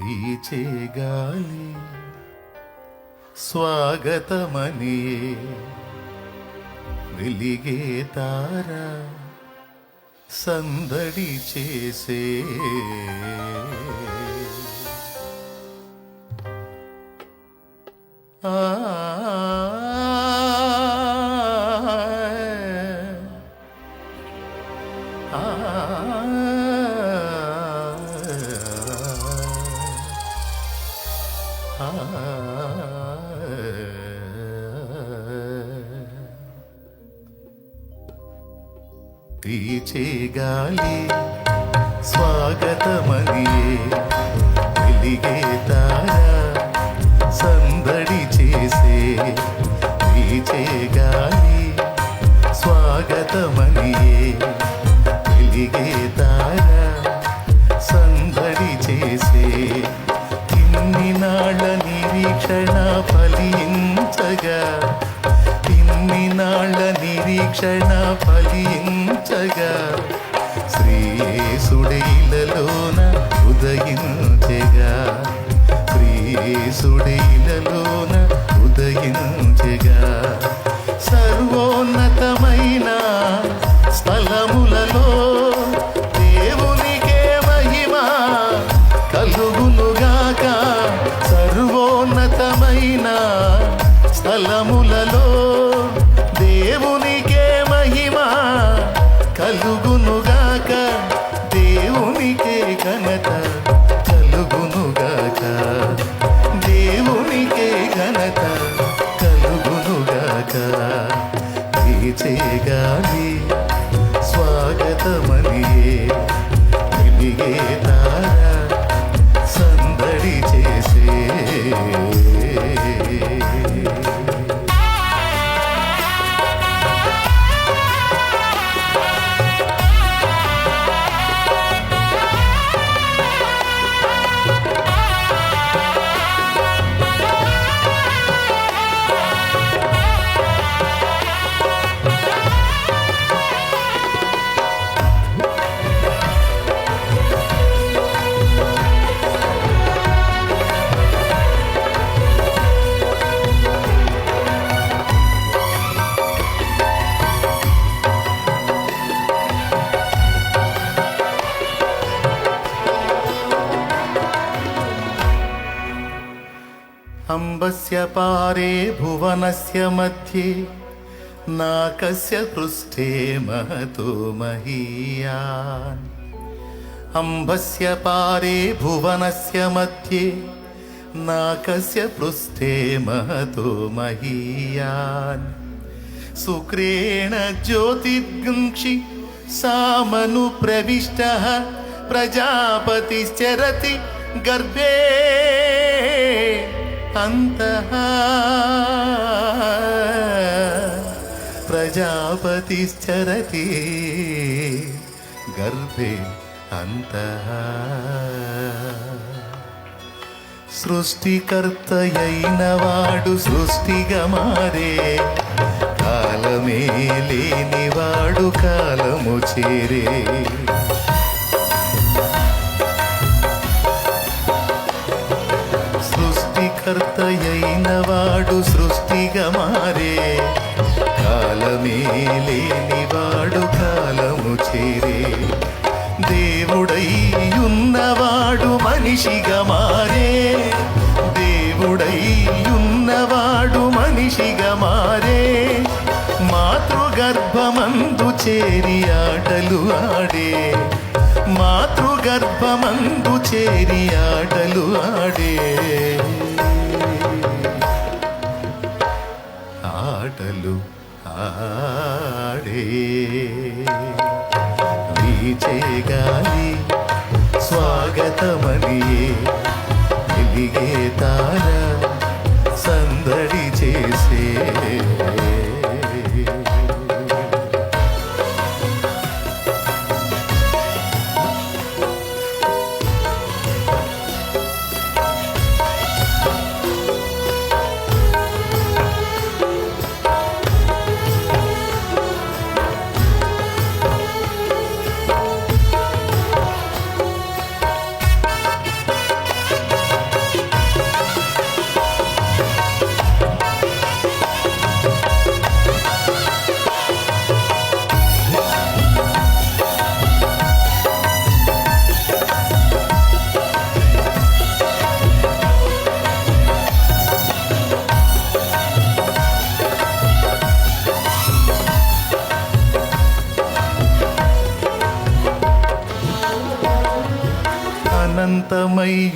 పీచే గాలి స్వాగతమని. వెలిగే తార సందడి చేసే. ఆ గాలి స్వాగతమనియే ఫలించగా శ్రీసుడైలలోన ఉదయించగా శ్రీసుడైలలోన ఉదయించగా సర్వోన్నతమైన స్థలములలో దేవునికే మహిమ కలుగునుగాక సర్వోన్నతమైన స్థలములలో దేవుని మహిమ కలుగునుగాక దేవునికే ఘనత కలుగునుగాక దేవునికే ఘనత కలుగునుగాక వీచే గాలి अम्बस्य पारे भुवनस्य मध्ये, नाकस्य पृष्ठे महतो महीयान्। अम्बस्य पारे भुवनस्य मध्ये, नाकस्य पृष्ठे महतो महीयान्। शुक्रेण ज्योतिर्गुंक्षि सामनुप्रविष्टः प्रजापतिश्चरति गर्भे। अन्तः प्रजापतिश्चरति गर्भे अन्तः సృష్టికర్తయైన వాడు సృష్టిగా మారే కాలమే లేనివాడు కాలము చేరే మనిషిగా మారే మాతృగర్భమందు చేరి ఆటలు ఆడే. మాతృగర్భమందు చేరి ఆటలు ఆడే. ఆటలు ఆడే. వీచే గాలి స్వాగతమనియే వెలిగే తార.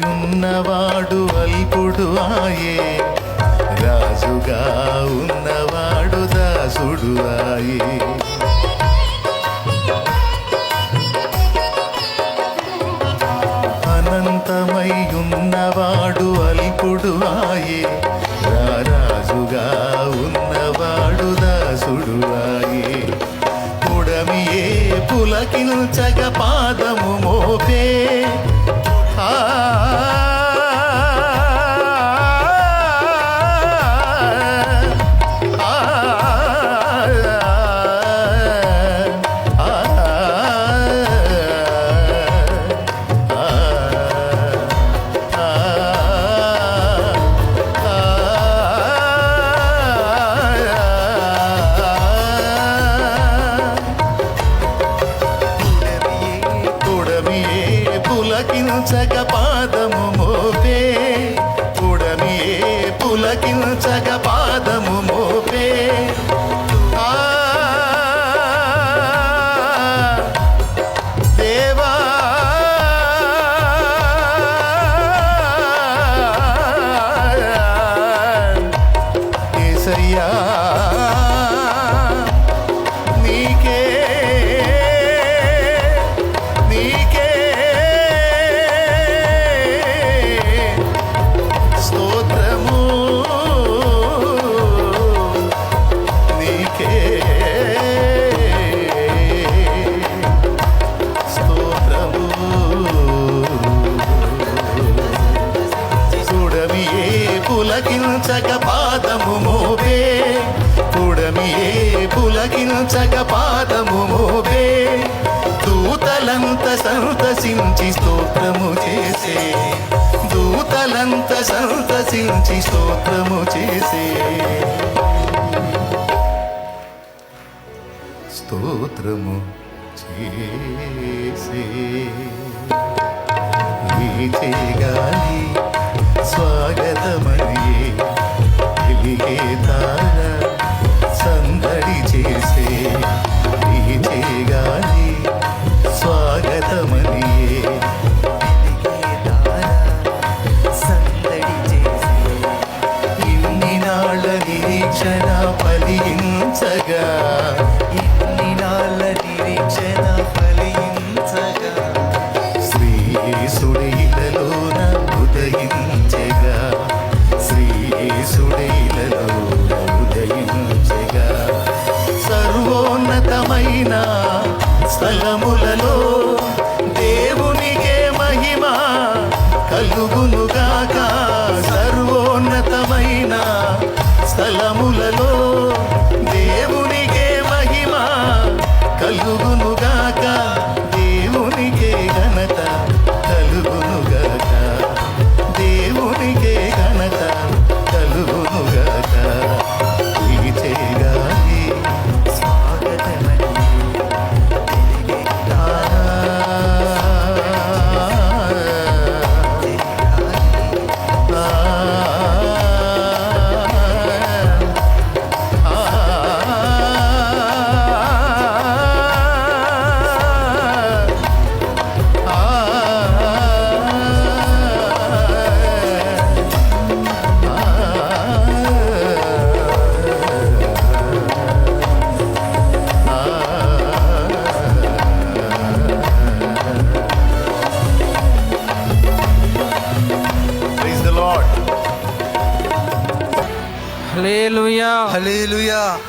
ఉన్నవాడు అల్పుడు ఆయే. రాజుగా ఉన్నవాడు దాసుడు ఆయే. అనంతమై ఉన్నవాడు అల్పుడు ఆయే. రాజుగా ఉన్నవాడు దాసుడు ఆయే. పుడమియే పులకిను చగపా సంతసించి స్తోత్రము చేసే. దూతలంత సంతసించి స్తోత్రము చేసే. స్తోత్రము చేసే. వీచే గాలి స్వాగతమనియే. హల్లెలూయా. హల్లెలూయా.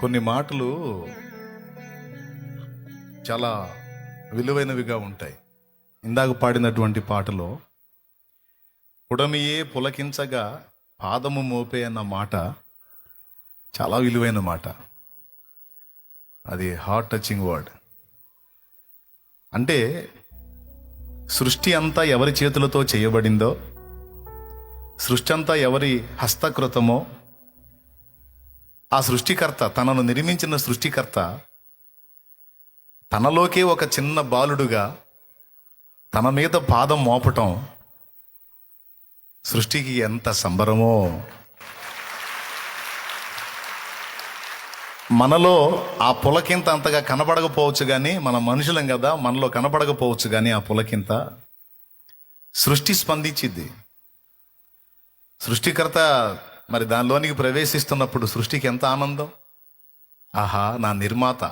కొన్ని మాటలు చాలా విలువైనవిగా ఉంటాయి. ఇందాక పాడినటువంటి పాటలో పుడమియే పులకించగా పాదము మోపే అన్న మాట చాలా విలువైన మాట. అది హార్ట్ టచింగ్ వర్డ్ అంటే సృష్టి అంతా ఎవరి చేతులతో చేయబడిందో సృష్టి అంతా ఎవరి హస్తకృతమో ఆ సృష్టికర్త తనను నిర్మించిన సృష్టికర్త తనలోకే ఒక చిన్న బాలుడుగా తన మీద పాదం మోపటం సృష్టికి ఎంత సంబరమో. మనలో ఆ పులకింత అంతగా కనబడకపోవచ్చు కానీ మన మనుషులం కదా మనలో కనబడకపోవచ్చు కానీ ఆ పులకింత సృష్టి స్పందించిద్ది. సృష్టికర్త మరి దానిలోనికి ప్రవేశిస్తున్నప్పుడు సృష్టికి ఎంత ఆనందం? ఆహా నా నిర్మాత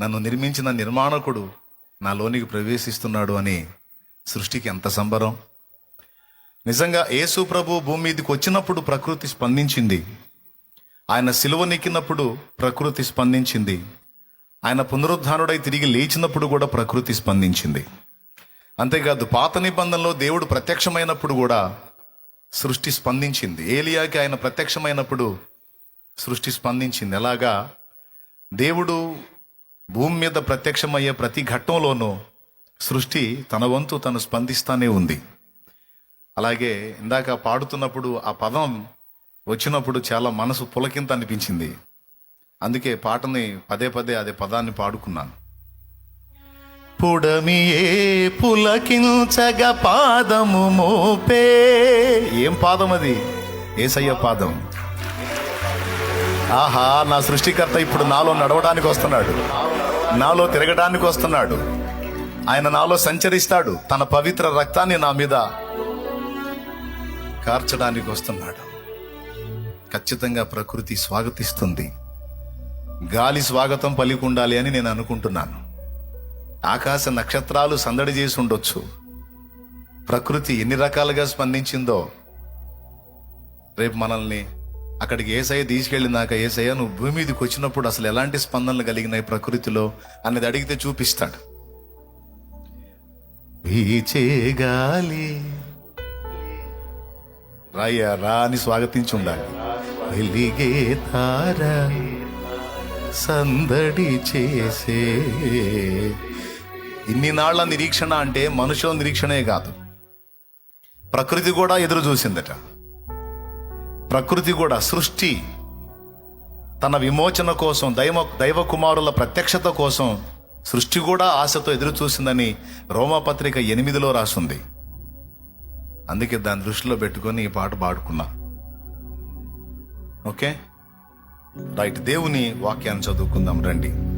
నన్ను నిర్మించిన నిర్మాణకుడు నాలోనికి ప్రవేశిస్తున్నాడు అని సృష్టికి ఎంత సంబరం? నిజంగా యేసు ప్రభు భూమి మీదకి వచ్చినప్పుడు ప్రకృతి స్పందించింది. ఆయన సిలువ నెక్కినప్పుడు ప్రకృతి స్పందించింది. ఆయన పునరుద్ధానుడై తిరిగి లేచినప్పుడు కూడా ప్రకృతి స్పందించింది. అంతేకాదు పాత నిబంధనలో దేవుడు ప్రత్యక్షమైనప్పుడు కూడా సృష్టి స్పందించింది. ఏలియాకి ఆయన ప్రత్యక్షమైనప్పుడు సృష్టి స్పందించింది. ఎలాగా? దేవుడు భూమి మీద ప్రత్యక్షమయ్యే ప్రతి ఘట్టంలోనూ సృష్టి తన వంతు తను స్పందిస్తానే ఉంది. అలాగే ఇందాక పాడుతున్నప్పుడు ఆ పదం వచ్చినప్పుడు చాలా మనసు పులకింత అనిపించింది అందుకే పాటని పదే పదే అదే పదాన్ని పాడుకున్నాను. పుడమియే పులకించగ పాదము మోపే. ఏం పాదం అది? ఏసయ్య పాదం. ఆహా నా సృష్టికర్త ఇప్పుడు నాలో నడవడానికి వస్తున్నాడు. నాలో తిరగడానికి వస్తున్నాడు. ఆయన నాలో సంచరిస్తాడు. తన పవిత్ర రక్తాన్ని నా మీద కార్చడానికి వస్తున్నాడు. ఖచ్చితంగా ప్రకృతి స్వాగతిస్తుంది. గాలి స్వాగతం పలికి ఉండాలి అని నేను అనుకుంటున్నాను. ఆకాశ నక్షత్రాలు సందడి చేసి ఉండొచ్చు. ప్రకృతి ఎన్ని రకాలుగా స్పందించిందో. రేపు మనల్ని అక్కడికి ఏసయ్య తీసుకెళ్ళినాక ఏసయ్య నువ్వు భూమి మీదకి వచ్చినప్పుడు అసలు ఎలాంటి స్పందనలు కలిగినాయి ప్రకృతిలో? అనేది అడిగితే చూపిస్తాడు. వీచే గాలి రాయ్యా రా అని స్వాగతించి ఉండాలి వెలిగే తార సందడి చేసే. ఇన్ని నాళ్ళ నిరీక్షణ అంటే మనుషుల నిరీక్షణే కాదు. ప్రకృతి కూడా ఎదురు చూసిందట. ప్రకృతి కూడా సృష్టి తన విమోచన కోసం దైవ దైవ కుమారుల ప్రత్యక్షత కోసం సృష్టి కూడా ఆశతో ఎదురు చూసిందని రోమపత్రిక ఎనిమిదిలో రాసుంది. అందుకే దాని దృష్టిలో పెట్టుకొని ఈ పాట పాడుకున్నా. ఓకే? రైట్ దేవుని వాక్యాన్ని చదువుకుందాం రండి.